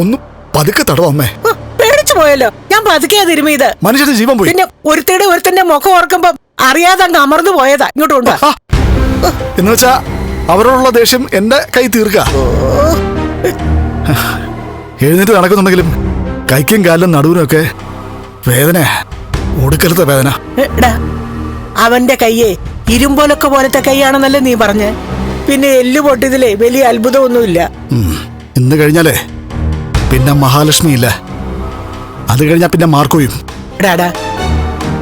ഒന്ന് പതുക്കെ തടവ അമ്മേ. പേടിച്ചു പോയല്ലോ. ഞാൻ പതുക്കെയാ തിരുമിയത്. മനുഷ്യന്റെ ജീവൻ പോയി. പിന്നെ ഒരുത്തയുടെ ഒരുത്തന്റെ മുഖം ഓർക്കുമ്പോ അറിയാതെ അങ്ങ് അമർന്നു പോയതാ. ഇങ്ങോട്ട് കൊണ്ടുവാ. ആ, എന്ന് വെച്ചാ അവരോടുള്ള ദേഷ്യം എന്റെ കൈ തീർക്ക. എഴുന്നേറ്റ് നടക്കുന്നുണ്ടെങ്കിലും കൈക്കും കാലിലും നടുവിനും ഒക്കെ വേദന ഒടുക്കലത്തെ വേദന. അവന്റെ കയ്യേ ഇരുമ്പോലൊക്കെ പോലത്തെ കൈയാണെന്നല്ലേ നീ പറഞ്ഞ്? പിന്നെ എല്ലു പൊട്ടിയതിലേ വലിയ അത്ഭുതമൊന്നുമില്ല. ഇന്ന് കഴിഞ്ഞാലേ പിന്നെ മഹാലക്ഷ്മി ഇല്ല. അത് കഴിഞ്ഞാ പിന്നെ മാർക്കോയും.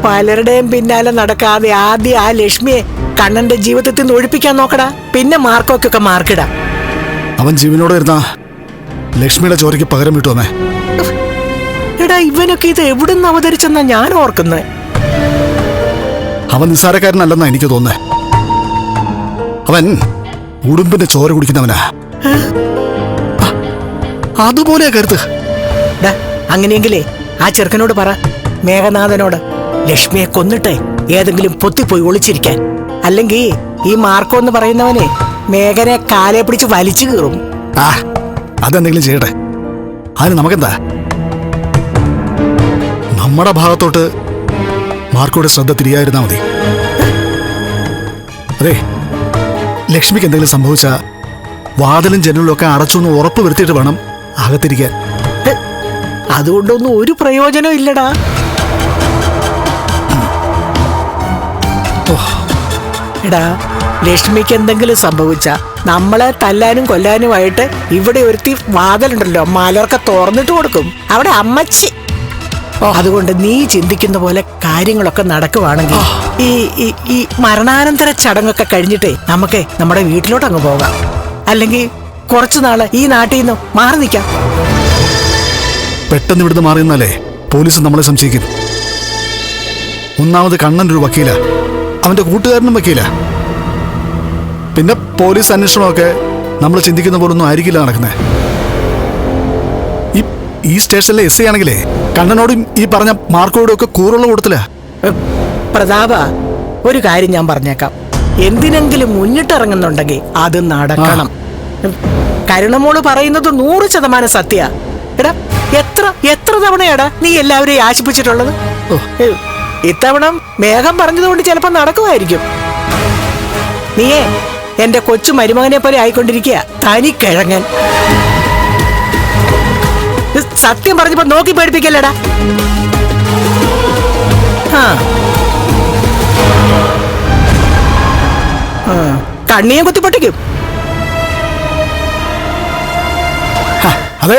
പലരുടെയും പിന്നാലെ നടക്കാതെ ആദ്യം ആ ലക്ഷ്മിയെ കണ്ണന്റെ ജീവിതത്തിൽ നിന്ന് ഒഴിപ്പിക്കാൻ നോക്കടാ. പിന്നെ മാർക്കോക്കൊക്കെ മാർക്കിടാം. അവൻ ജീവനോട് ഇരുന്ന ലക്ഷ്മിയുടെ ചോരയ്ക്ക് പകരം വിട്ടു അമ്മേ. എടാ ഇവനൊക്കെ ഇത് എവിടുന്ന് അവതരിച്ചെന്നാ ഞാൻ ഓർക്കുന്നത് അവൻ നിസ്സാരക്കാരനല്ലെന്നാ എനിക്ക് തോന്നുന്നത് അവൻ ഉടുമ്പിന്റെ ചോര കുടിക്കുന്നവനാ. അതുപോലെ കരുത്ത്. അങ്ങനെയെങ്കിലേ ആ ചെറുക്കനോട് പറ. മേഘനാഥനോട് ലക്ഷ്മിയെ കൊന്നിട്ട് ഏതെങ്കിലും പൊത്തിപ്പോയി ഒളിച്ചിരിക്കാൻ. അല്ലെങ്കിൽ ഈ മാർക്കോ എന്ന് പറയുന്നവനെ മേഘനെ കാലെ പിടിച്ച് വലിച്ചു കീറും. ആ അതെന്തെങ്കിലും ചെയ്യട്ടെ. അതിന് നമുക്കെന്താ? നമ്മുടെ ഭാഗത്തോട്ട് മാർക്കോടെ ശ്രദ്ധ തിരിയായിരുന്നാ മതി. അതെ ലക്ഷ്മിക്ക് എന്തെങ്കിലും സംഭവിച്ച വാതിലും ജനലും ഒക്കെ അടച്ചു എന്ന് ഉറപ്പ് വരുത്തിയിട്ട് വേണം അകത്തിരിക്കാൻ. അതുകൊണ്ടൊന്നും ഒരു പ്രയോജനം ഇല്ലടാ. എടാ ലക്ഷ്മിക്ക് എന്തെങ്കിലും സംഭവിച്ച നമ്മളെ തല്ലാനും കൊല്ലാനുമായിട്ട് ഇവിടെ ഒരുത്തി വാതിലുണ്ടല്ലോ മലർക്ക തുറന്നിട്ട് കൊടുക്കും. അവിടെ അമ്മച്ചി. അതുകൊണ്ട് നീ ചിന്തിക്കുന്ന പോലെ കാര്യങ്ങളൊക്കെ നടക്കുവാണെങ്കിൽ ഈ ഈ മരണാനന്തര ചടങ്ങൊക്കെ കഴിഞ്ഞിട്ടേ നമുക്ക് നമ്മുടെ വീട്ടിലോട്ട് അങ്ങ് പോകാം. അല്ലെങ്കിൽ കുറച്ചു നാൾ ഈ നാട്ടിൽ നിന്ന് മാറി നിൽക്കാം. പെട്ടെന്ന് ഇവിടുന്ന് മാറി നിന്നാലേ പോലീസ് നമ്മളെ സംശയിക്കും. ഒന്നാമത് കണ്ണൻ ഒരു വക്കീല. അവന്റെ കൂട്ടുകാരനും വക്കീല. പിന്നെ പോലീസ് അന്വേഷണമൊക്കെ നമ്മൾ ചിന്തിക്കുന്ന പോലൊന്നും ആയിരിക്കില്ല നടക്കുന്നത് ഈ സ്റ്റേഷനിലെ എസ് ഐ ആണെങ്കിലേ കണ്ണനോടും ഈ പറഞ്ഞ മാർക്കോടും ഒക്കെ കൂറുള്ള കൂട്ടത്തില. പ്രതാപ ഒരു കാര്യം ഞാൻ പറഞ്ഞേക്കാം. എന്തിനെങ്കിലും മുന്നിട്ടിറങ്ങുന്നുണ്ടെങ്കിൽ അത് നടക്കണം. കരുണമോൾ പറയുന്നത് നൂറ് ശതമാനം സത്യ. എടാ എത്ര എത്ര തവണയാടാ നീ എല്ലാവരെയും ആശിപ്പിച്ചിട്ടുള്ളത് ഇത്തവണ മേഘം പറഞ്ഞതുകൊണ്ട് ചിലപ്പോ നടക്കുമായിരിക്കും. നീയേ എന്റെ കൊച്ചു മരുമകനെ പോലെ ആയിക്കൊണ്ടിരിക്കുക തനി കിഴങ്ങൻ സത്യം പറഞ്ഞപ്പോ നോക്കി പേടിപ്പിക്കല്ലേടാ? ആ, കണ്ണിയെ കുത്തി പൊട്ടിക്കും അതെ.